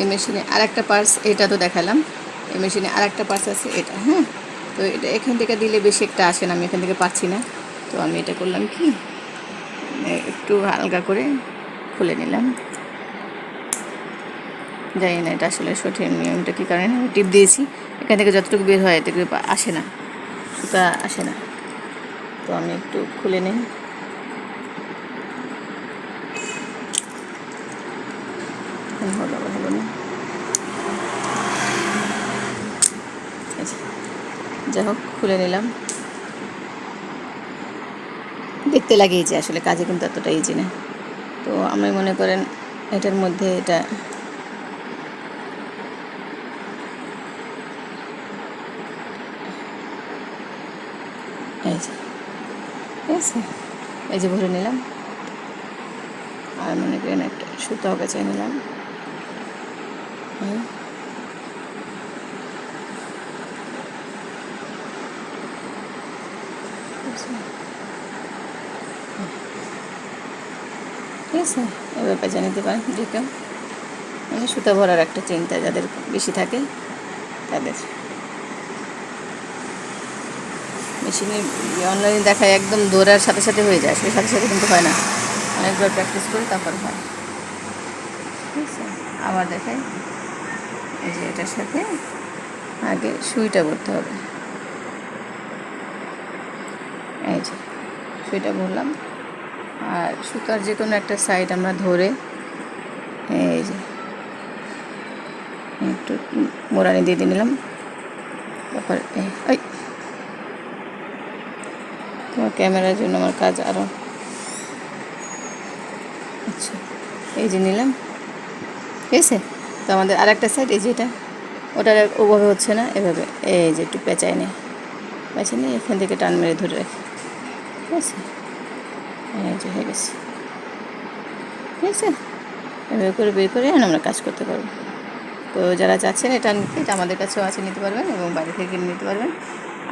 এই মেশিনে আর একটা পার্স এটা তো দেখালাম। এই মেশিনে আর একটা পার্স আছে, এটা হ্যাঁ? তো এটা এখান থেকে দিলে বেশি একটা আসে না, আমি এখান থেকে পাচ্ছি না। তো আমি এটা করলাম কি? একটু হালকা করে খুলে নিলাম। জানি না এটা আসলে সঠিক নিয়মটা কী কারণে, আমি টিপ দিয়েছি। এখান থেকে যতটুকু বের হয় এতে আসে না, সুতা আসে না। তো আমি একটু খুলে নিই। হলো এই যে, যাই হোক খুলে নিলাম। দেখতে লাগিয়েছে আসলে কাজে কিন্তু এতটা ইজি না। তো আমি মনে করেন এটার মধ্যে এটা ঠিক আছে? এই যে ভরে নিলাম। আর মনে করেন একটা সুতাও বেছে নিলাম। ঠিক আছে এবার বেছে নিতে পারেন, যে কেউ। মানে সুতা ভরার একটা চিন্তা যাদের বেশি থাকে, তাদের। মেশিনে অনলাইনে দেখায় একদম দৌড়ার সাথে সাথে হয়ে যায় সেই সাথে সাথে কিন্তু হয় না। অনেকবার প্র্যাকটিস করে, তারপর হয়। ঠিক আছে। আবার দেখাই। এই যে এটার সাথে আগে সুইটা করতে হবে। এই যে সুইটা বললাম আর সুতার যে কোনো একটা সাইড আমরা ধরে এই যে একটু মোড়ানি দিয়ে দিয়ে নিলাম। তারপর এই তোমার ক্যামেরার জন্য আমার কাজ আরও আচ্ছা এই যে নিলাম। ঠিক আছে তো আমাদের আর একটা সাইড এই যে এটা, ওটার ওভাবে হচ্ছে না, এভাবে। এই যে একটু পেঁচাই নে। পেঁচাই নিয়ে এখান থেকে টান মেরে ধরে রাখি। ঠিক আছে? এই যে হয়ে গেছে। ঠিক আছে? এভাবে করে বের করে আমরা কাজ করতে পারব। তো যারা চাচ্ছেন এটা নিতে, এটা আমাদের কাছেও আছে, নিতে পারবেন এবং বাড়ি থেকে কিনে নিতে পারবেন।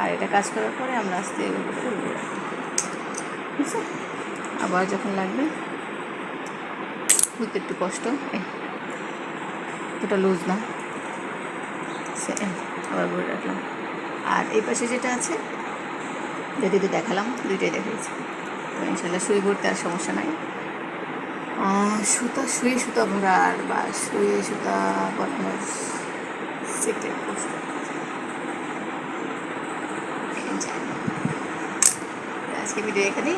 আর এটা কাজ করার পরে আমরা আস্তে ঠিক আছে? আবার যখন লাগবে খুলতে একটু কষ্ট এতটা লুজ না। সে আবার ভরে রাখলাম। আর এই পাশে যেটা আছে যদি তো দেখালাম, দুইটাই দেখিয়েছি। তো ইনশাল্লাহ শুয়ে ভরতে আর সমস্যা নাই। সুতা, শুয়ে সুতা ভরার বা শুয়ে সুতা পোস্ট আজকে ভিডিও এখানেই।